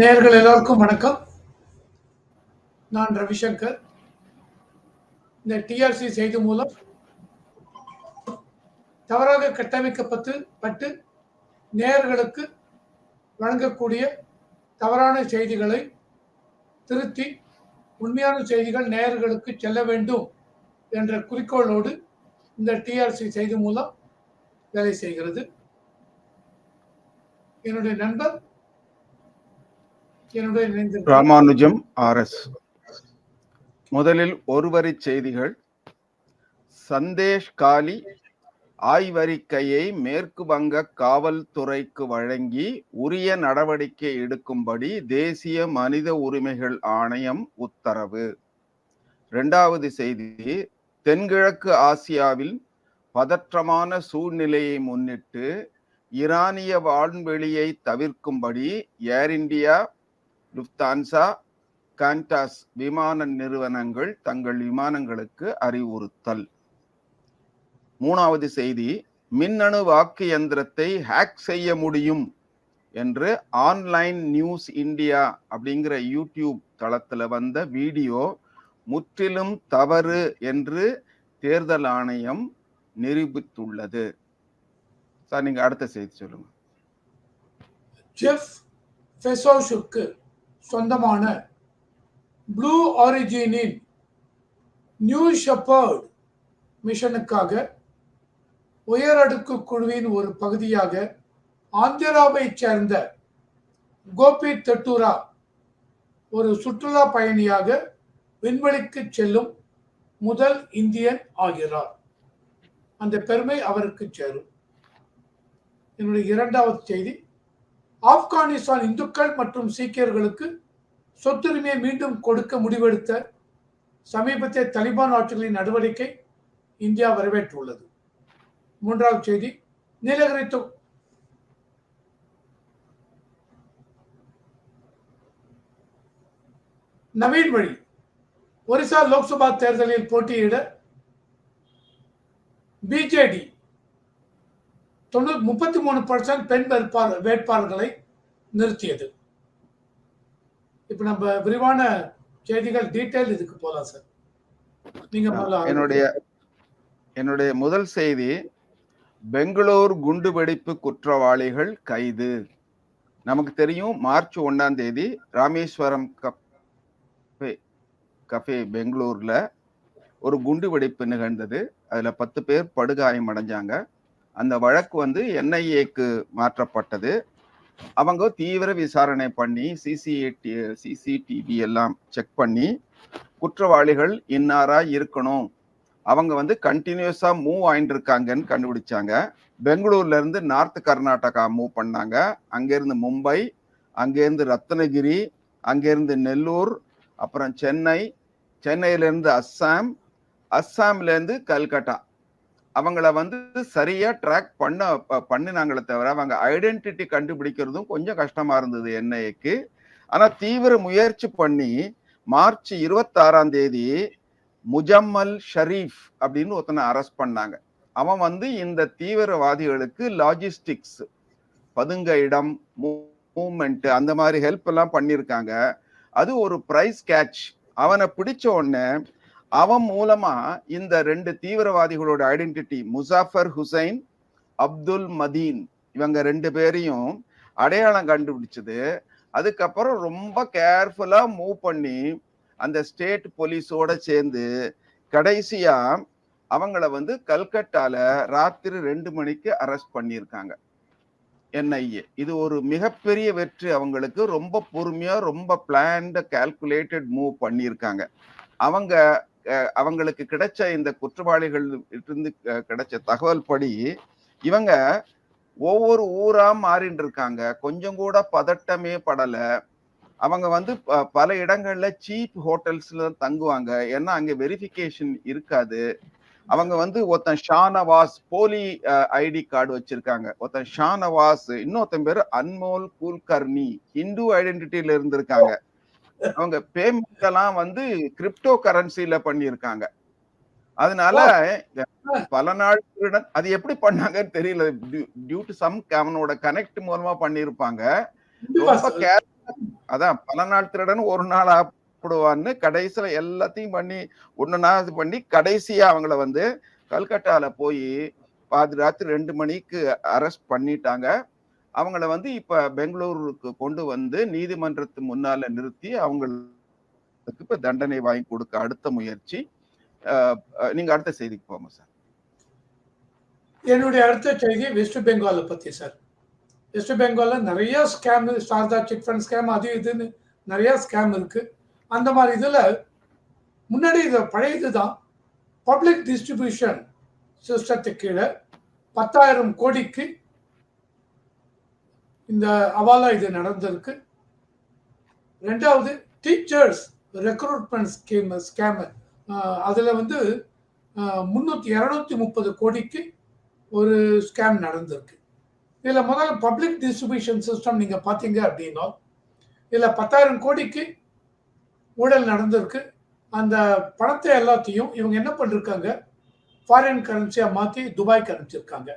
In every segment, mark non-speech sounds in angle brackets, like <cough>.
நேர்கள் எல்லோருக்கும் வணக்கம். நான் ரவிசங்கர். இந்த டிஆர்சி செய்தி மூலம் தவறாக கட்டமைக்கப்பட்டு பட்டு நேயர்களுக்கு வழங்கக்கூடிய தவறான செய்திகளை திருத்தி உண்மையான செய்திகள் நேயர்களுக்கு செல்ல வேண்டும் என்ற குறிக்கோளோடு இந்த டிஆர்சி செய்தி மூலம் வேலை செய்கிறது. என்னுடைய நண்பர் ராமானுஜம் ஆர்எஸ் முதலில் ஒருவரி செய்திகள். சந்தேஷ் காலி ஆய்வறிக்கையை மேற்கு வங்க காவல்துறைக்கு வழங்கி உரிய நடவடிக்கை எடுக்கும்படி தேசிய மனித உரிமைகள் ஆணையம் உத்தரவு. இரண்டாவது செய்தி. தென்கிழக்கு ஆசியாவில் பதற்றமான சூழ்நிலையை முன்னிட்டு ஈரானிய வான்வெளியை தவிர்க்கும்படி ஏர் இந்தியா லுப்தான்சா கான்டாஸ் விமான நிறுவனங்கள் தங்கள் விமானங்களுக்கு அறிவுறுத்தல். மூணாவது செய்தி மின்னணு வாக்கு எந்திரத்தை ஹேக் செய்ய முடியும் என்று ஆன்லைன் நியூஸ் இந்தியா அப்படிங்கிற யூடியூப் தளத்தில் வந்த வீடியோ முற்றிலும் தவறு என்று தேர்தல் ஆணையம் நிரூபித்துள்ளது. சார் நீங்க அடுத்த செய்தி சொல்லுங்க. ஜெஃப் ஃபெசோஷுக்கு சொந்தமான ப்ளூ ஆரிஜினின் நியூ ஷெப்பர்ட் மிஷனுக்காக உயரடுக்கு குழுவின் ஒரு பகுதியாக ஆந்திராவைச் சேர்ந்த கோபி தெட்டூரா ஒரு சுற்றுலா பயணியாக விண்வெளிக்கு செல்லும் முதல் இந்தியன் ஆகிறார். அந்த பெருமை அவருக்கு சேரும். என்னுடைய இரண்டாவது செய்தி ஆப்கானிஸ்தான் இந்துக்கள் மற்றும் சீக்கியர்களுக்கு சொத்துரிமையை மீண்டும் கொடுக்க முடிவெடுத்த சமீபத்திய தலிபான் ஆட்சிகளின் நடவடிக்கை இந்தியா வரவேற்றுள்ளது. மூன்றாவது செய்தி நீலகிரி தொ- நவீன் வழி ஒரிசா லோக்சபா தேர்தலில் போட்டியிட பிஜேடி தொண்ணூறு முப்பத்தி மூணு பர்சன்ட் பெண் வேட்பாளர் வேட்பாளர்களை நிறுத்தியது. இப்ப நம்ம விரிவான செய்திகள் டீடைல் இதுக்கு போலாம் சார் நீங்க. என்னுடைய என்னுடைய முதல் செய்தி பெங்களூர் குண்டுவெடிப்பு குற்றவாளிகள் கைது. நமக்கு தெரியும் மார்ச் ஒண்ணாம் தேதி ராமேஸ்வரம் கஃபே கஃபே பெங்களூர்ல ஒரு குண்டு வெடிப்பு நிகழ்ந்தது. அதுல பத்து பேர் படுகாயம் அடைஞ்சாங்க அந்த வழக்கு வந்து என்ஐஏக்கு மாற்றப்பட்டது. அவங்க தீவிர விசாரணை பண்ணி சிசிடி சிசிடிவி எல்லாம் செக் பண்ணி குற்றவாளிகள் இன்னாரா இருக்கணும்? அவங்க வந்து கண்டினியூஸா மூவ் ஆயிட்டு இருக்காங்கன்னு கண்டுபிடிச்சாங்க. பெங்களூர்ல இருந்து நார்த் கர்நாடகா மூவ் பண்ணாங்க. அங்கிருந்து மும்பை அங்கேருந்து ரத்னகிரி அங்கேருந்து நெல்லூர் அப்புறம் சென்னை சென்னையிலேருந்து அஸ்ஸாம் அஸ்ஸாம்லேருந்து கல்கட்டா. அவங்கள வந்து சரியா ட்ராக் பண்ண ப- பண்ணினாங்களே தவிர அவங்க ஐடென்டிட்டி கண்டுபிடிக்கிறதும் கொஞ்சம் கஷ்டமா இருந்தது என்ஐக்கு ஆனா தீவிர முயற்சி பண்ணி மார்ச் இருபத்தாறாம் தேதி முஜம்மல் ஷரீஃப் அப்படின்னு ஒருத்தனை அரெஸ்ட் பண்ணாங்க. அவன் வந்து இந்த தீவிரவாதிகளுக்கு லாஜிஸ்டிக்ஸ் பதுங்க இடம் மூமெண்ட் அந்த மாதிரி ஹெல்ப் எல்லாம் பண்ணியிருக்காங்க. அது ஒரு பிரைஸ் கேட்ச் அவனை பிடிச்ச உடனே அவன் மூலமா இந்த ரெண்டு தீவிரவாதிகளோட ஐடென்டிட்டி முசாஃபர் ஹுசைன் அப்துல் மதீன் இவங்க ரெண்டு பேரையும் அடையாளம் கண்டுபிடிச்சது. அதுக்கப்புறம் ரொம்ப கேர்ஃபுல்லா மூவ் பண்ணி அந்த ஸ்டேட் போலீஸோட சேர்ந்து கடைசியா அவங்கள வந்து கல்கட்டால ராத்திரி ரெண்டு மணிக்கு அரெஸ்ட் பண்ணியிருக்காங்க. என்ஐஏ இது ஒரு மிகப்பெரிய வெற்றி. அவங்களுக்கு ரொம்ப பொறுமையா ரொம்ப பிளான்ட கால்குலேட்டட் மூவ் பண்ணியிருக்காங்க. அவங்க அவங்களுக்கு கிடைச்ச இந்த குற்றவாளிகள் இருந்து கிடைச்ச தகவல் படி இவங்க ஒவ்வொரு ஊரா மாறிட்டு இருக்காங்க கொஞ்சம் கூட பதட்டமே படல. அவங்க வந்து ப- பல இடங்கள்ல சீப் ஹோட்டல்ஸ்ல தங்குவாங்க. ஏன்னா அங்க வெரிஃபிகேஷன் இருக்காது. அவங்க வந்து ஒருத்தன் ஷானவாஸ் போலி ஐடி கார்டு வச்சிருக்காங்க. ஒருத்தன் ஷானவாஸ் இன்னொருத்தன் பேர் அன்மோல் குல்கர்னி ஹிந்து ஐடென்டிட்டியில இருந்திருக்காங்க. அவங்க பேமெண்ட் எல்லாம் வந்து கிரிப்டோ கரன்சில பண்ணியிருக்காங்க. அதனால பல நாடுகளுடன் அது எப்படி பண்ணாங்கன்னு தெரியல. டியூ டு சம் அவனோட கனெக்ட் மூலமா. கேர் அதான் பல நாள் திருடன் ஒரு நாள் ஆப்பிடுவான்னு கடைசியில எல்லாத்தையும் பண்ணி ஒண்ணுனா இது பண்ணி கடைசியா அவங்கள வந்து கல்கட்டால போய் பாதி ராத்திரி ரெண்டு மணிக்கு அரெஸ்ட் பண்ணிட்டாங்க. அவங்கள வந்து இப்ப பெங்களூருக்கு கொண்டு வந்து நீதிமன்றத்து முன்னால நிறுத்தி அவங்களுக்கு இப்ப தண்டனை வாங்கி கொடுக்க அடுத்த முயற்சி. நீங்க அடுத்த செய்திக்கு போங்க சார். என்னுடைய அடுத்த செய்தி வெஸ்ட் பெங்காலை பத்தி சார். வெஸ்ட் பெங்காலில் நிறைய scam Saradha chit fund scam அது இதுன்னு நிறைய ஸ்கேம் இருக்கு. அந்த மாதிரி இதுல முன்னாடி இது பழைய இதுதான் பப்ளிக் டிஸ்ட்ரிபியூஷன் சிஸ்டத்துக்கு கீழே பத்தாயிரம் கோடிக்கு இந்த அவாலா இது நடந்திருக்கு. ரெண்டாவது டீச்சர்ஸ் ரெக்ரூட்மெண்ட் ஸ்கீம் ஸ்கேமு அதில் வந்து முந்நூற்றி இரநூத்தி முப்பது கோடிக்கு ஒரு ஸ்கேம் நடந்திருக்கு. இதில் முதல்ல பப்ளிக் டிஸ்ட்ரிபியூஷன் சிஸ்டம் நீங்கள் பார்த்தீங்க அப்படின்னா இதில் பத்தாயிரம் கோடிக்கு ஊழல் நடந்திருக்கு. அந்த பணத்தை எல்லாத்தையும் இவங்க என்ன பண்ணிருக்காங்க? ஃபாரின் கரன்சியாக மாற்றி துபாய்க்கு இருக்காங்க.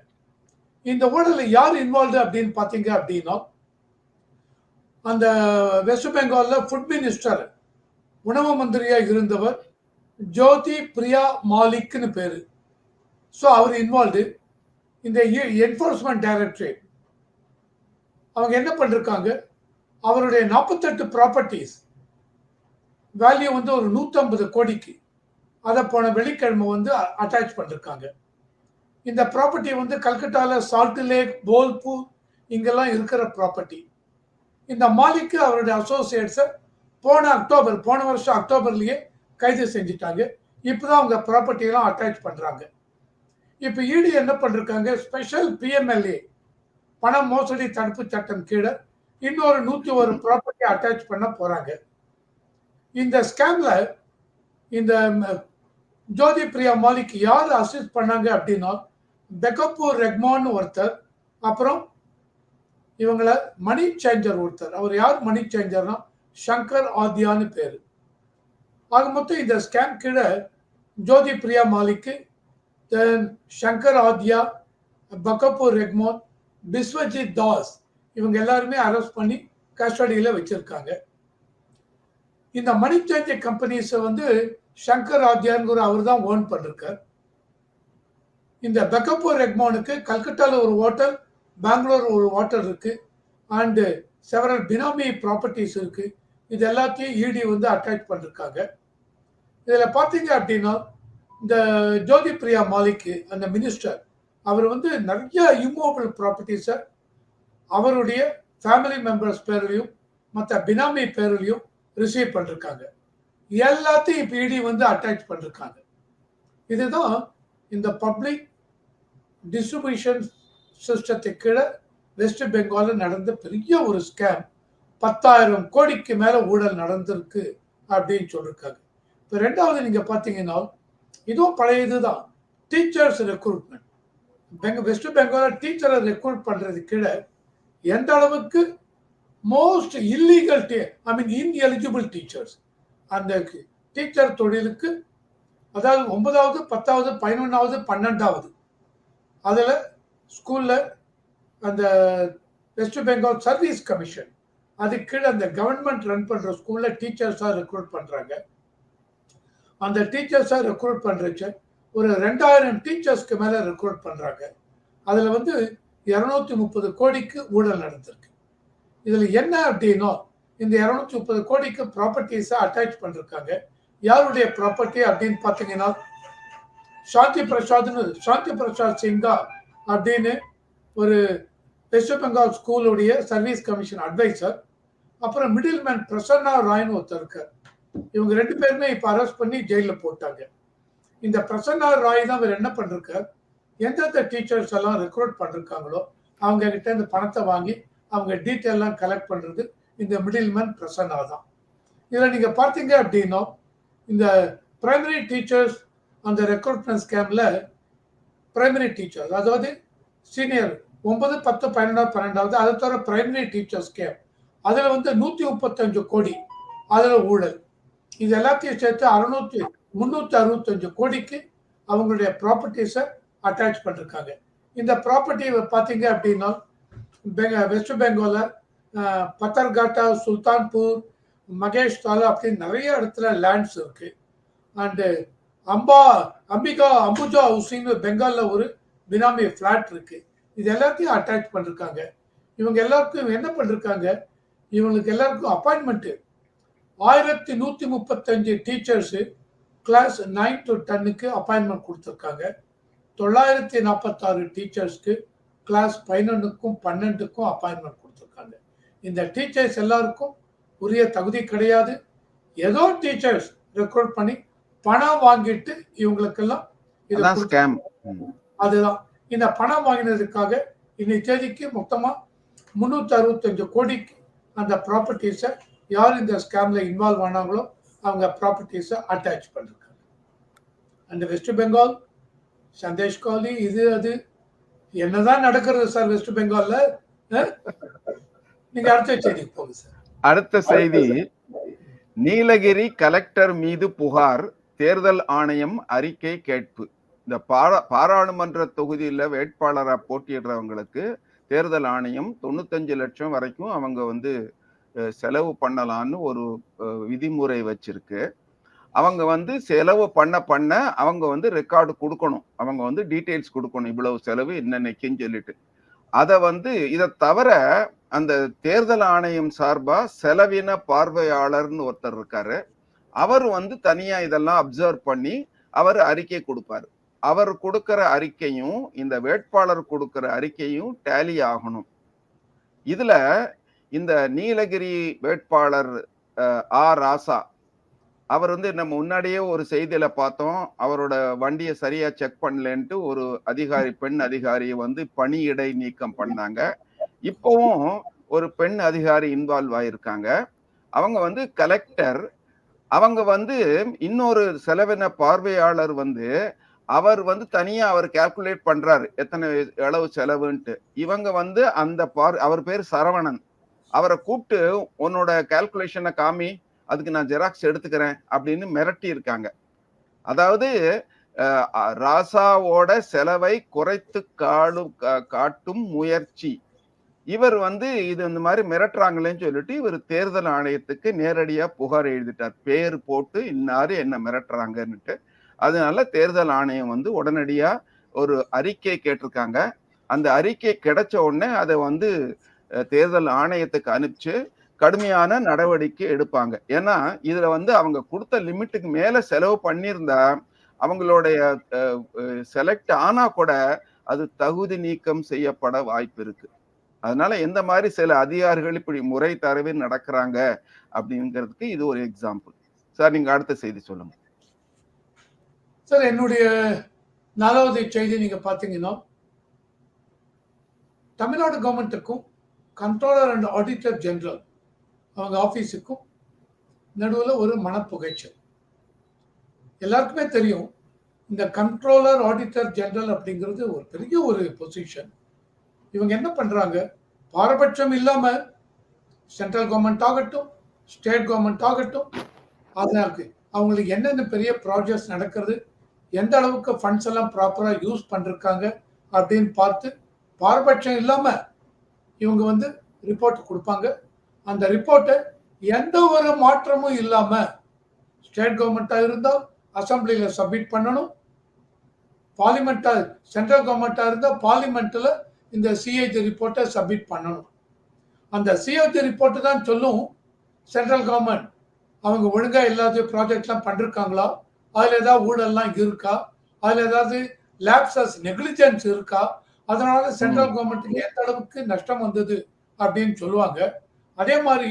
இந்த ஊழலில் யார் இன்வால்வ்டு அப்படின்னு பார்த்தீங்க அப்படின்னா அந்த வெஸ்ட் பெங்காலில் ஃபுட் மினிஸ்டர் உணவு மந்திரியாக இருந்தவர் ஜோதி பிரியா மாலிக்னு பேர். ஸோ அவர் இன்வால்வ்டு இந்த என்ஃபோர்ஸ்மெண்ட் டைரக்டரேட் அவங்க என்ன பண்ணிருக்காங்க? அவருடைய நாற்பத்தெட்டு ப்ராப்பர்ட்டிஸ் வேல்யூ வந்து ஒரு நூற்றம்பது கோடிக்கு. அதை போன வெள்ளிக்கிழமை வந்து அட்டாச் பண்ணிருக்காங்க. இந்த ப்ராப்பர்ட்டி வந்து கல்கட்டாவில் சால்ட் லேக் போல்பூர் இங்கெல்லாம் இருக்கிற ப்ராப்பர்ட்டி இந்த மாலிக்கு அவருடைய அசோசியேட்ஸை போன அக்டோபர் போன வருஷம் அக்டோபர்லேயே கைது செஞ்சுட்டாங்க. இப்போதான் அவங்க ப்ராப்பர்ட்டியெல்லாம் அட்டாச் பண்ணுறாங்க இப்போ ஈடு என்ன பண்ணிருக்காங்க? ஸ்பெஷல் பிஎம்எல்ஏ பண மோசடி தடுப்பு சட்டம் கீழே இன்னொரு நூற்றி ஒரு ப்ராப்பர்ட்டி அட்டாச் பண்ண போகிறாங்க இந்த ஸ்கேமில் இந்த ஜோதி பிரியா மாலிக் யார் அசிஸ்ட் பண்ணாங்க அப்படின்னா பெகப்பூர் ரெக்மான் ஒருத்தர் அப்புறம் இவங்கள மணி சேஞ்சர் ஒருத்தர். அவர் யார் மணி சேஞ்சர்னா சங்கர் ஆத்யான்னு பேர். ஆக மொத்தம் இந்த ஸ்கேம் கீழே ஜோதி பிரியா மாலிக்கு தென் சங்கர் ஆத்யா பக்கப்பூர் ரெக்மான் பிஸ்வஜித் தாஸ் இவங்க எல்லாருமே அரெஸ்ட் பண்ணி கஸ்டடியில் வச்சிருக்காங்க. இந்த மணி சேஞ்சர் கம்பெனிஸை வந்து சங்கர் ஆத்யான்கிற அவர் தான் ஓன் பண்ணிருக்கார். இந்த பெக்கப்பூர் ரெக்மானுக்கு கல்கட்டாவில் ஒரு ஹோட்டல் பெங்களூர் ஒரு ஹோட்டல் இருக்குது அண்டு செவரல் பினாமி ப்ராப்பர்ட்டிஸ் இருக்குது இது எல்லாத்தையும் இடி வந்து அட்டாக் பண்ணிருக்காங்க. இதில் பார்த்தீங்க அப்படின்னா இந்த ஜோதி பிரியா மாலிக் அந்த மினிஸ்டர் அவர் வந்து நிறைய இம்மோபிள் ப்ராப்பர்ட்டிஸை அவருடைய ஃபேமிலி மெம்பர்ஸ் பேர்லையும் மற்ற பினாமி பேர்லையும் ரிசீவ் பண்ணிருக்காங்க. எல்லாத்தையும் இப்போ இடி வந்து அட்டாச் பண்ணிருக்காங்க. இதுதான் இந்த பப்ளிக் டிஸ்ட்ரிபியூஷன் சிஸ்டத்தை கீழே வெஸ்ட் பெங்காலில் நடந்த பெரிய ஒரு ஸ்கேம் பத்தாயிரம் கோடிக்கு மேலே ஊழல் நடந்திருக்கு அப்படின்னு சொல்லியிருக்காங்க இப்போ ரெண்டாவது நீங்கள் பார்த்தீங்கன்னா இதுவும் பழைய இதுதான். டீச்சர்ஸ் ரெக்ரூட்மெண்ட் பெங்க வெஸ்ட் பெங்காலில் டீச்சரை ரெக்ரூட் பண்ணுறது கீழே எந்த அளவுக்கு most illegal I mean ineligible teachers அந்த டீச்சர் தொழிலுக்கு அதாவது ஒன்பதாவது பத்தாவது பதினொன்றாவது பன்னெண்டாவது அதில் ஸ்கூலில் அந்த வெஸ்ட் பெங்கால் சர்வீஸ் கமிஷன் அது கீழே அந்த கவர்மெண்ட் ரன் பண்ணுற ஸ்கூலில் டீச்சர்ஸாக ரெக்ரூட் பண்ணுறாங்க அந்த டீச்சர்ஸாக ரெக்ரூட் பண்ணுறச்ச ஒரு ரெண்டாயிரம் டீச்சர்ஸ்க்கு மேலே ரெக்ரூட் பண்ணுறாங்க அதில் வந்து இரநூத்தி முப்பது கோடிக்கு ஊழல் நடந்திருக்கு. இதில் என்ன அப்படின்னா இந்த இரநூத்தி முப்பது கோடிக்கு ப்ராப்பர்ட்டிஸை அட்டாச் பண்ணிருக்காங்க. யாருடைய ப்ராப்பர்ட்டி அப்படின்னு பார்த்தீங்கன்னா சாந்தி பிரசாத்னு சாந்தி பிரசாத் சிங்கா அப்படின்னு ஒரு வெஸ்ட் பெங்கால் ஸ்கூலுடைய சர்வீஸ் கமிஷன் அட்வைசர் அப்புறம் மிடில் மேன் பிரசன்னா ராய்னு ஒருத்தர் இருக்கார். இவங்க ரெண்டு பேருமே இப்போ அரெஸ்ட் பண்ணி ஜெயிலில் போட்டாங்க. இந்த பிரசன்னா ராய் தான் அவர் என்ன பண்ணிருக்கார்? எந்தெந்த டீச்சர்ஸ் எல்லாம் ரெக்ரூட் பண்ணிருக்காங்களோ அவங்க கிட்ட இந்த பணத்தை வாங்கி அவங்க டீட்டெயிலாம் கலெக்ட் பண்ணுறது இந்த மிடில் மேன் பிரசன்னா தான். இதில் நீங்கள் பார்த்தீங்க அப்படின்னா இந்த பிரைமரி டீச்சர்ஸ் அந்த ரெக்ரூட்மெண்ட் ஸ்கேமில் பிரைமரி டீச்சர்ஸ் அதாவது சீனியர் ஒன்பது பத்து பன்னெண்டாவது பன்னெண்டாவது அதை தவிர பிரைமரி டீச்சர் ஸ்கேம் அதில் வந்து நூற்றி முப்பத்தஞ்சு கோடி அதில் ஊழல். இது எல்லாத்தையும் சேர்த்து அறுநூத்தி முந்நூற்றி அறுபத்தஞ்சு கோடிக்கு அவங்களுடைய ப்ராப்பர்ட்டிஸை அட்டாச் பண்ணிருக்காங்க. இந்த ப்ராப்பர்ட்டி பார்த்தீங்க அப்படின்னா பெங்க வெஸ்ட் பெங்காலில் பத்தர்காட்டா சுல்தான்பூர் மகேஷ் தாலா அப்படின்னு நிறைய இடத்துல லேண்ட்ஸ் இருக்குது அண்டு அம்பா அம்பிகா அம்புஜா ஹவுசிங் பெங்கால்ல ஒரு பினாமி ஃப்ளாட் இருக்கு. இது எல்லாத்தையும் அட்டாச் பண்ணிருக்காங்க. இவங்க எல்லாருக்கும் என்ன பண்ணிருக்காங்க? இவங்களுக்கு எல்லாருக்கும் அப்பாயின்மெண்ட்டு ஆயிரத்தி நூற்றி முப்பத்தஞ்சு டீச்சர்ஸு கிளாஸ் நைன் டு டென்னுக்கு அப்பாயின்மெண்ட் கொடுத்துருக்காங்க. தொள்ளாயிரத்தி நாற்பத்தாறு டீச்சர்ஸ்க்கு கிளாஸ் பதினொன்றுக்கும் பன்னெண்டுக்கும் அப்பாயின்மெண்ட் கொடுத்துருக்காங்க. இந்த டீச்சர்ஸ் எல்லாருக்கும் உரிய தகுதி கிடையாது. ஏதோ டீச்சர்ஸ் ரெக்ரூட் பண்ணி பணம் வாங்கிட்டு இவங்களுக்கெல்லாம் இதை அதான் கொடுத்து- ஸ்கேம் அதுதான். இந்த பணம் வாங்கினதுக்காக இன்னைக்கு தேதிக்கு மொத்தமா முன்னூத்தி அறுபத்தஞ்சு கோடிக்கு அந்த ப்ராப்பர்ட்டிஸை யார் இந்த ஸ்கேம்ல இன்வால்வ் ஆனாங்களோ அவங்க ப்ராப்பர்ட்டிஸை அட்டாச் பண்ணிருக்காங்க. அண்ட் வெஸ்ட் பெங்கால் சந்தேஷ் காலி இது அது என்னதான் நடக்கிறது சார் வெஸ்ட் பெங்கால்ல? நீங்க அடுத்த செய்திக்கு போங்க சார் அடுத்த செய்தி நீலகிரி கலெக்டர் மீது புகார். தேர்தல் ஆணையம் அறிக்கை கேட்பு. இந்த பாரா பாராளுமன்ற தொகுதியில் வேட்பாளராக போட்டியிடுறவங்களுக்கு தேர்தல் ஆணையம் தொண்ணூத்தஞ்சு லட்சம் வரைக்கும் அவங்க வந்து செலவு பண்ணலான்னு ஒரு விதிமுறை வச்சிருக்கு. அவங்க வந்து செலவு பண்ண பண்ண அவங்க வந்து ரெக்கார்டு கொடுக்கணும். அவங்க வந்து டீட்டெயில்ஸ் கொடுக்கணும். இவ்வளவு செலவு என்னென்னைக்குன்னு சொல்லிட்டு. அதை வந்து இதை தவிர அந்த தேர்தல் ஆணையம் சார்பாக செலவின பார்வையாளர்னு ஒருத்தர் இருக்காரு. அவர் வந்து தனியா இதெல்லாம் அப்சர்வ் பண்ணி அவர் அறிக்கை கொடுப்பாரு. அவர் கொடுக்கிற அறிக்கையும் இந்த வேட்பாளர் கொடுக்கிற அறிக்கையும் டேலி ஆகணும். இதுல இந்த நீலகிரி வேட்பாளர் ஆ ராசா அவர் வந்து நம்ம முன்னாடியே ஒரு செய்தியில பார்த்தோம். அவரோட வண்டியை சரியா செக் பண்ணலன்ட்டு ஒரு அதிகாரி பெண் அதிகாரியை வந்து பணியிடை நீக்கம் பண்ணாங்க. இப்பவும் ஒரு பெண் அதிகாரி இன்வால்வ் ஆயிருக்காங்க. அவங்க வந்து கலெக்டர் அவங்க வந்து இன்னொரு செலவின பார்வையாளர் வந்து அவர் வந்து தனியா அவர் கேல்குலேட் பண்றாரு. எத்தனை எவ்வளவு செலவுன்ட்டு. இவங்க வந்து அந்த பார் அவர் பேர் சரவணன். அவரை கூப்பிட்டு உன்னோட கால்குலேஷனை காமி அதுக்கு நான் ஜெராக்ஸ் எடுத்துக்கிறேன் அப்படின்னு மிரட்டி இருக்காங்க. அதாவது ராசாவோட செலவை குறைத்து காடும் கா- காட்டும் முயற்சி. இவர் வந்து இது இந்த மாதிரி மிரட்டுறாங்களேன்னு சொல்லிட்டு இவர் தேர்தல் ஆணையத்துக்கு நேரடியா புகார் எழுதிட்டார். பேர் போட்டு இன்னாரு என்ன மிரட்டுறாங்கன்னுட்டு. அதனால தேர்தல் ஆணையம் வந்து உடனடியா ஒரு அறிக்கை கேட்டிருக்காங்க. அந்த அறிக்கை கிடைச்ச உடனே அதை வந்து தேர்தல் ஆணையத்துக்கு அனுப்பிச்சு கடுமையான நடவடிக்கை எடுப்பாங்க. ஏன்னா இதுல வந்து அவங்க கொடுத்த லிமிட்டுக்கு மேல செலவு பண்ணியிருந்தா அவங்களுடைய செலக்ட் ஆனா கூட அது தகுதி நீக்கம் செய்யப்பட வாய்ப்பு இருக்கு. அதனால எந்த மாதிரி சில அதிகாரிகள் இப்படி முறை தரவே நடக்கிறாங்க அப்படிங்கிறதுக்கு இது ஒரு எக்ஸாம்பிள் சார் நீங்க அடுத்த செய்தி சொல்லுங்க. சார் என்னுடைய நாலாவது செய்தி நீங்க பாத்தீங்கன்னா தமிழ்நாடு கவர்மெண்ட்டுக்கும் கண்ட்ரோலர் அண்ட் ஆடிட்டர் ஜெனரல் அவங்க ஆஃபீஸுக்கும் நடுவில் ஒரு மனப்புகைச்சல். எல்லாருக்குமே தெரியும் இந்த கண்ட்ரோலர் ஆடிட்டர் ஜெனரல் அப்படிங்கிறது ஒரு பெரிய ஒரு பொசிஷன் இவங்க என்ன பண்றாங்க? பாரபட்சம் இல்லாம சென்ட்ரல் கவர்மெண்ட் ஆகட்டும் ஸ்டேட் கவர்மெண்ட் ஆகட்டும் அதனால அவங்களுக்கு என்னென்ன பெரிய ப்ராஜெக்ட்ஸ் நடக்கிறது எந்த அளவுக்கு ஃபண்ட்ஸ் எல்லாம் ப்ராப்பராக யூஸ் பண்ணிருக்காங்க அப்படின்னு பார்த்து பாரபட்சம் இல்லாமல் இவங்க வந்து ரிப்போர்ட் கொடுப்பாங்க. அந்த ரிப்போர்ட்டை எந்த ஒரு மாற்றமும் இல்லாமல் ஸ்டேட் கவர்மெண்ட்டாக இருந்தால் அசம்பிளியில் சப்மிட் பண்ணணும். பார்லிமெண்ட்டாக சென்ட்ரல் கவர்மெண்ட்டாக இருந்தால் பார்லிமெண்ட்டில் இந்த சிஐஜி ரிப்போர்ட்டை சப்மிட் பண்ணணும். அந்த சிஐஜி ரிப்போர்ட் தான் சொல்லும் சென்ட்ரல் கவர்மெண்ட் அவங்க ஒழுங்கா எல்லாத்தையும் ப்ராஜெக்ட்லாம் பண்ணிருக்காங்களா? அதுல ஏதாவது ஊழல்லாம் இருக்கா? அதுல ஏதாவது லேப்சஸ் நெக்லிஜென்ஸ் இருக்கா? அதனால சென்ட்ரல் கவர்மெண்ட்டுக்கு எந்த அளவுக்கு நஷ்டம் வந்தது அப்படின்னு சொல்லுவாங்க. அதே மாதிரி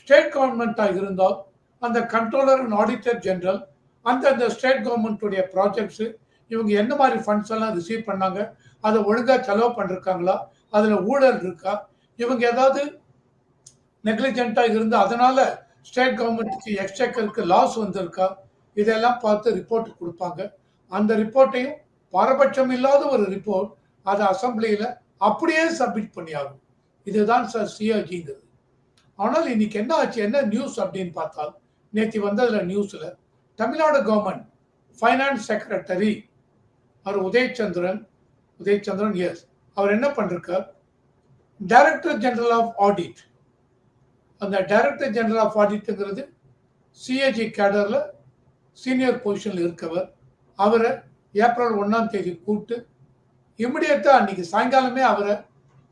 ஸ்டேட் கவர்மெண்டா இருந்தால் அந்த கண்ட்ரோலர் அண்ட் ஆடிட்டர் ஜெனரல் அந்தந்த ஸ்டேட் கவர்மெண்ட்டுடைய ப்ராஜெக்ட்ஸ் இவங்க என்ன மாதிரி ஃபண்ட்ஸ் எல்லாம் ரிசீவ் பண்ணாங்க? அதை ஒழுங்காக செலவு பண்ணிருக்காங்களா? அதில் ஊழல் இருக்கா? இவங்க ஏதாவது நெக்லிஜென்ட்டாக இருந்து அதனால ஸ்டேட் கவர்மெண்ட்டுக்கு எக்ஸ்டேக்கருக்கு லாஸ் வந்திருக்கா? இதெல்லாம் பார்த்து ரிப்போர்ட் கொடுப்பாங்க. அந்த ரிப்போர்ட்டையும் பாரபட்சம் இல்லாத ஒரு ரிப்போர்ட் அதை அசம்பிளியில் அப்படியே சப்மிட் பண்ணியாகும் இதுதான் சார் சிஆர்ஜிங்கிறது ஆனால் இன்னைக்கு என்ன ஆச்சு? என்ன நியூஸ் அப்படின்னு பார்த்தால் நேற்று வந்ததுல நியூஸில் தமிழ்நாடு கவர்மெண்ட் ஃபைனான்ஸ் செக்ரட்டரி அவர் உதயச்சந்திரன் உதயச்சந்திரன் எஸ் அவர் என்ன பண்ணிருக்கார்? டைரக்டர் ஜெனரல் ஆஃப் ஆடிட் அந்த டைரக்டர் ஜெனரல் ஆஃப் ஆடிட்டுங்கிறது சிஏஜி கேடரில் சீனியர் பொசிஷனில் இருக்கவர். அவரை ஏப்ரல் ஒன்றாம் தேதி கூப்பிட்டு இமிடியட்டாக அன்னைக்கு சாயங்காலமே அவரை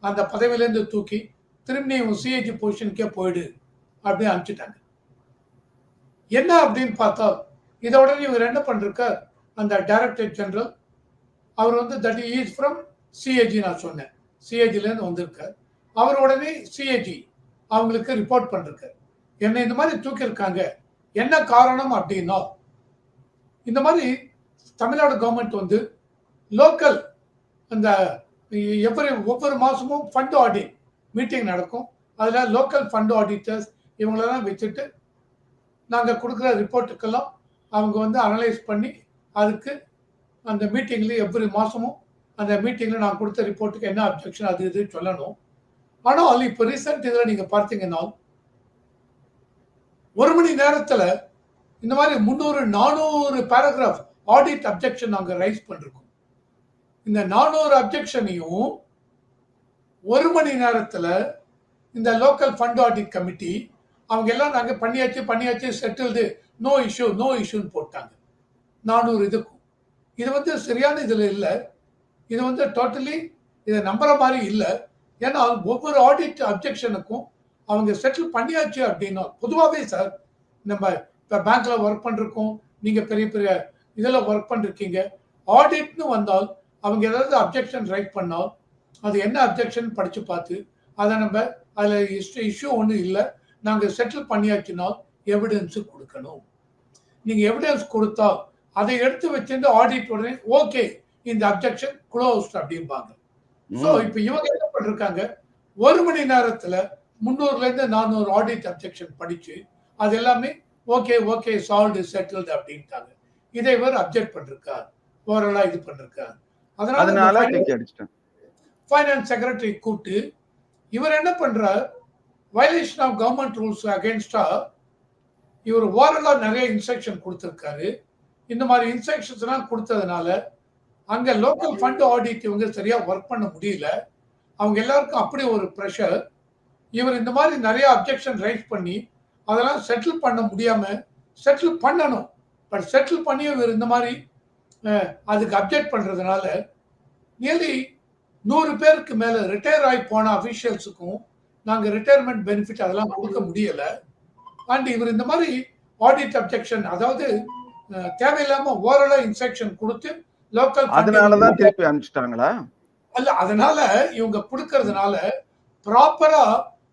அந்த பதவியிலேருந்து தூக்கி திரும்பி நீ உன் சிஏஜி பொசிஷனுக்கே போயிடு அப்படின்னு அனுப்பிச்சிட்டாங்க. என்ன அப்படின்னு பார்த்தா இதோட இவர் என்ன பண்ணிருக்கார்? அந்த டைரக்டர் ஜெனரல் அவர் வந்து தட் இஸ் ஃப்ரம் சிஏஜி நான் சொன்னேன். சிஏஜிலேருந்து வந்திருக்கார். அவர் உடனே சிஏஜி அவங்களுக்கு ரிப்போர்ட் பண்ணிருக்கார். என்னை இந்த மாதிரி தூக்கியிருக்காங்க. என்ன காரணம் அப்படின்னா இந்த மாதிரி தமிழ்நாடு கவர்மெண்ட் வந்து லோக்கல் அந்த எப்படி ஒவ்வொரு மாதமும் ஃபண்ட் ஆடிட் மீட்டிங் நடக்கும். அதில் லோக்கல் ஃபண்ட் ஆடிட்டர்ஸ் இவங்களெல்லாம் வச்சுட்டு நாங்கள் கொடுக்குற ரிப்போர்ட்டுக்கெல்லாம் அவங்க வந்து அனலைஸ் பண்ணி அதுக்கு அந்த மீட்டிங்கில் எவ்ரி மாதமும் அந்த மீட்டிங்கில் நான் கொடுத்த ரிப்போர்ட்டுக்கு என்ன அப்ஜெக்ஷன் அது இது சொல்லணும். ஆனால் இப்போ ரீசெண்ட் இதில் நீங்கள் பார்த்தீங்கன்னா ஒரு மணி நேரத்தில் இந்த மாதிரி முந்நூறு நானூறு பேராகிராஃப் ஆடிட் அப்ஜெக்ஷன் நாங்கள் ரைஸ் பண்ணிருக்கோம். இந்த நானூறு அப்ஜெக்ஷனையும் ஒரு மணி நேரத்தில் இந்த லோக்கல் ஃபண்ட் ஆடிட் கமிட்டி அவங்க எல்லாம் நாங்கள் பண்ணியாச்சு பண்ணியாச்சு செட்டில்டு நோ இஷ்யூ நோ இஷ்யூன்னு போட்டாங்க. நானூறு இதுக்கும் இது வந்து சரியான இதில் இல்லை. இது வந்து டோட்டலி இதை நம்புற மாதிரி இல்லை. ஏன்னா ஒவ்வொரு ஆடிட் அப்ஜெக்ஷனுக்கும் அவங்க செட்டில் பண்ணியாச்சு அப்படின்னா பொதுவாகவே சார் நம்ம இப்போ பேங்க்ல ஒர்க் பண்ணிருக்கோம். நீங்கள் பெரிய பெரிய இதில் ஒர்க் பண்ணிருக்கீங்க. ஆடிட்னு வந்தால் அவங்க ஏதாவது அப்ஜெக்ஷன் ரைட் பண்ணால் அது என்ன அப்ஜெக்ஷன் படித்து பார்த்து அதை நம்ம அதில் இஷ்யூ இஷ்யூ ஒன்றும் இல்லை. நாங்கள் செட்டில் பண்ணியாச்சுன்னா எவிடன்ஸு கொடுக்கணும். நீங்கள் எவிடன்ஸ் கொடுத்தா அதை எடுத்து வச்சிருந்து ஆடிட் உடனே ஓகே இந்த அப்ஜெக்ஷன் க்ளோஸ்ட் அப்படிம்பாங்க. ஸோ இப்போ இவங்க என்ன பண்ணிருக்காங்க ஒரு மணி நேரத்தில் முந்நூறுலேருந்து நானூறு ஆடிட் அப்ஜெக்ஷன் படித்து அது எல்லாமே ஓகே ஓகே சால்வ்டு செட்டில்டு அப்படின்ட்டாங்க. இதை இவர் அப்ஜெக்ட் பண்ணிருக்கார். ஓரலாக இது பண்ணிருக்கார். அதனால ஃபைனான்ஸ் செக்ரட்டரி கூப்பிட்டு இவர் என்ன பண்றார்? வயலேஷன் ஆஃப் கவர்மெண்ட் ரூல்ஸ் அகேன்ஸ்டா இவர் ஓரலாக நிறைய இன்ஸ்ட்ரக்ஷன் கொடுத்துருக்காரு. இந்த மாதிரி இன்ஸ்ட்ரக்ஷன்ஸ் எல்லாம் கொடுத்ததுனால அங்க லோக்கல் ஃபண்ட் ஆடிட் இவங்க சரியா ஒர்க் பண்ண முடியல. அவங்க எல்லாருக்கும் அப்படி ஒரு ப்ரெஷர் இவர் இந்த மாதிரி நிறைய அப்ஜெக்ஷன் ரைஸ் பண்ணி அதெல்லாம் செட்டில் பண்ண முடியாம செட்டில் பண்ணணும். பட் செட்டில் பண்ணி இவர் இந்த மாதிரி அதுக்கு அப்ஜெக்ட் பண்றதுனால நியர்லி நூறு பேருக்கு மேல ரிட்டையர் ஆகி போன அஃபிஷியல்ஸுக்கும் நாங்க ரிட்டையர்மெண்ட் பெனிஃபிட் அதெல்லாம் கொடுக்க முடியல. அண்ட் இவர் இந்த மாதிரி ஆடிட் அப்ஜெக்ஷன் அதாவது தேவையில்லாம ஓரலா இன்ஸ்ட்ரக்ஷன் கொடுத்து லோக்கல் அதனாலதான் திருப்பி அனுப்பிச்சிட்டாங்களா? அல்ல அதனால இவங்க கொடுக்கறதுனால ப்ராப்பரா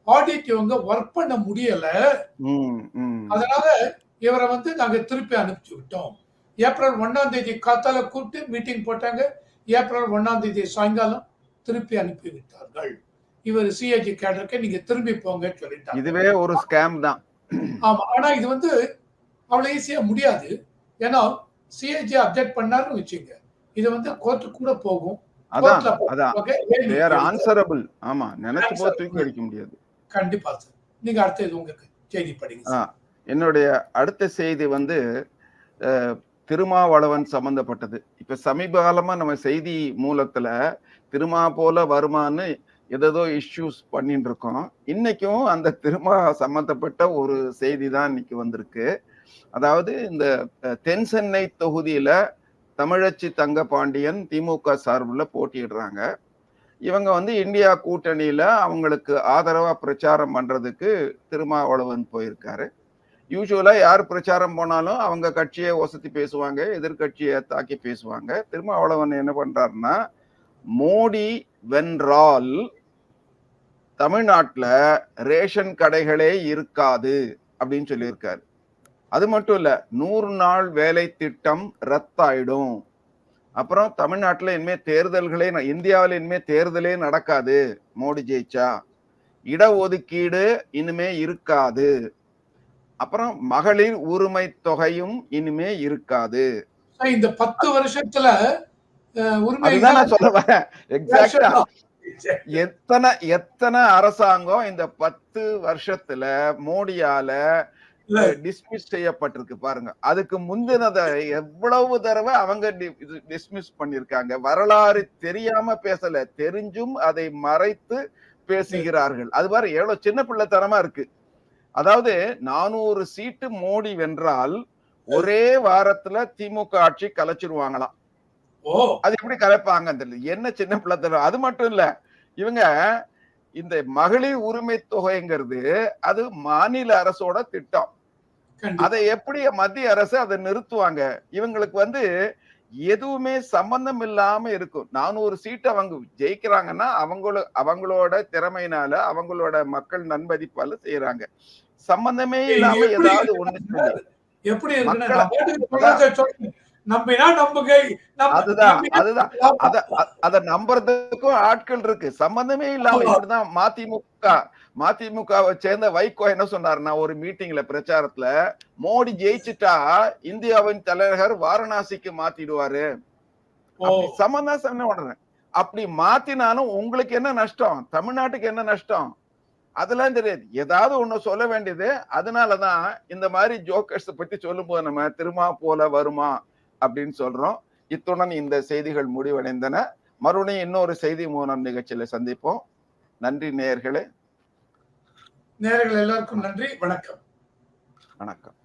ஆடிட் இவங்க ஒர்க் பண்ண முடியல. அதனால இவரை வந்து நாங்க திருப்பி அனுப்பிச்சு விட்டோம். ஏப்ரல் ஒன்னாம் தேதி காத்தால கூப்பிட்டு மீட்டிங் போட்டாங்க. ஏப்ரல் ஒன்னாம் தேதி சாயங்காலம் திருப்பி அனுப்பி விட்டார்கள். இவர் சிஏஜி கேடருக்கு நீங்க திரும்பி போங்க சொல்லிட்டாங்க. இதுவே ஒரு ஸ்கேம் தான். ஆமா ஆனா இது வந்து அவ்வளவு ஈஸியா முடியாது. ஏன்னா சிஏஜி அப்டேட் பண்ணாருன்னு வச்சுங்க. இது வந்து கோர்ட்டு கூட போகும். அதான் அதான். ஆமா நினைச்சு தூக்கி அடிக்க முடியாது. கண்டிப்பா சார் நீங்க உங்களுக்கு செய்தி படிங்க. என்னுடைய அடுத்த செய்தி வந்து திருமாவளவன் சம்பந்தப்பட்டது. இப்ப சமீப காலமா நம்ம செய்தி மூலத்துல திருமா போல வருமான்னு ஏதேதோ இஷ்யூஸ் பண்ணிட்டு இருக்கோம். இன்னைக்கும் அந்த திருமா சம்பந்தப்பட்ட ஒரு செய்தி தான் இன்னைக்கு வந்திருக்கு. அதாவது இந்த தென் சென்னை தொகுதியில தமிழச்சி தங்கபாண்டியன் திமுக சார்பில் போட்டியிடுறாங்க. இவங்க வந்து இந்தியா கூட்டணியில அவங்களுக்கு ஆதரவா பிரச்சாரம் பண்றதுக்கு திருமாவளவன் போயிருக்காரு. யூஸ்வலா யார் பிரச்சாரம் போனாலும் அவங்க கட்சியை ஒசத்தி பேசுவாங்க எதிர்கட்சியை தாக்கி பேசுவாங்க. திருமாவளவன் என்ன பண்றாருன்னா மோடி வென்றால் தமிழ்நாட்டில் ரேஷன் கடைகளே இருக்காது அப்படின்னு சொல்லியிருக்காரு. அது மட்டும் இல்ல நூறு நாள் வேலை திட்டம் ரத்தாயிடும். அப்புறம் தமிழ்நாட்டுல இனிமே தேர்தல்களே இந்தியாவுல இனிமே தேர்தலே நடக்காது மோடி ஜெயிச்சா. இடஒதுக்கீடு இனிமே இருக்காது. அப்புறம் மகளிர் உரிமை தொகையும் இனிமே இருக்காது. இந்த பத்து வருஷத்துல <laughs> எத்தனை எத்தனை அரசாங்கம் இந்த பத்து வருஷத்துல மோடியால டிஸ்மிஸ் செய்யப்பட்டிருக்கு பாருங்க. அதுக்கு முந்தினத எவ்வளவு தடவை அவங்க டிஸ்மிஸ் பண்ணிருக்காங்க வரலாறு தெரியாம பேசல. தெரிஞ்சும் அதை மறைத்து பேசுகிறார்கள். அது பாரு எவ்வளவு சின்ன பிள்ளைத்தனமா இருக்கு. அதாவது நானூறு சீட்டு மோடி வென்றால் ஒரே வாரத்துல திமுக ஆட்சி கலைச்சிருவாங்களாம். ஓ. அது எப்படி கலைப்பாங்க தெரியல. என்ன சின்ன பிள்ளை தரும் அது மட்டும் இல்ல. இவங்க இந்த மகளிர் உரிமை தொகைங்கிறது அது மாநில அரசோட திட்டம். அதை எப்படி மத்திய அரசு அதை நிறுத்துவாங்க? இவங்களுக்கு வந்து எதுவுமே சம்பந்தம் இல்லாம இருக்கும். நானூறு சீட் அவங்க ஜெயிக்கிறாங்கன்னா அவங்களோ அவங்களோட திறமையினால அவங்களோட மக்கள் நன்மதிப்பால செய்யறாங்க சம்பந்தமே இல்லாம ஏதாவது ஒண்ணு எப்படி அதுதான் அத நம்புறதுக்கும் ஆட்கள் இருக்கு. சம்பந்தமே இல்லாம. இப்படிதான் மதிமுக மதிமுகவை சேர்ந்த வைகோ என்ன சொன்னாருன்னா ஒரு மீட்டிங்ல பிரச்சாரத்துல மோடி ஜெயிச்சுட்டா இந்தியாவின் தலைநகர் வாரணாசிக்கு மாத்திடுவாரு. சம்பந்தம் சொன்ன உடனே. அப்படி மாத்தினாலும் உங்களுக்கு என்ன நஷ்டம்? தமிழ்நாட்டுக்கு என்ன நஷ்டம்? அதெல்லாம் தெரியாது. ஏதாவது ஒண்ணு சொல்ல வேண்டியது. அதனாலதான் இந்த மாதிரி ஜோக்கர்ஸ் பத்தி சொல்லும்போது நம்ம திருமா போல வருமா அப்படின்னு சொல்றோம். இத்துடன் இந்த செய்திகள் முடிவடைந்தன. மறுபடியும் இன்னொரு செய்தி மூலம் நிகழ்ச்சியில சந்திப்போம். நன்றி நேயர்களே. நேர்கள் எல்லாருக்கும் நன்றி. வணக்கம். வணக்கம்.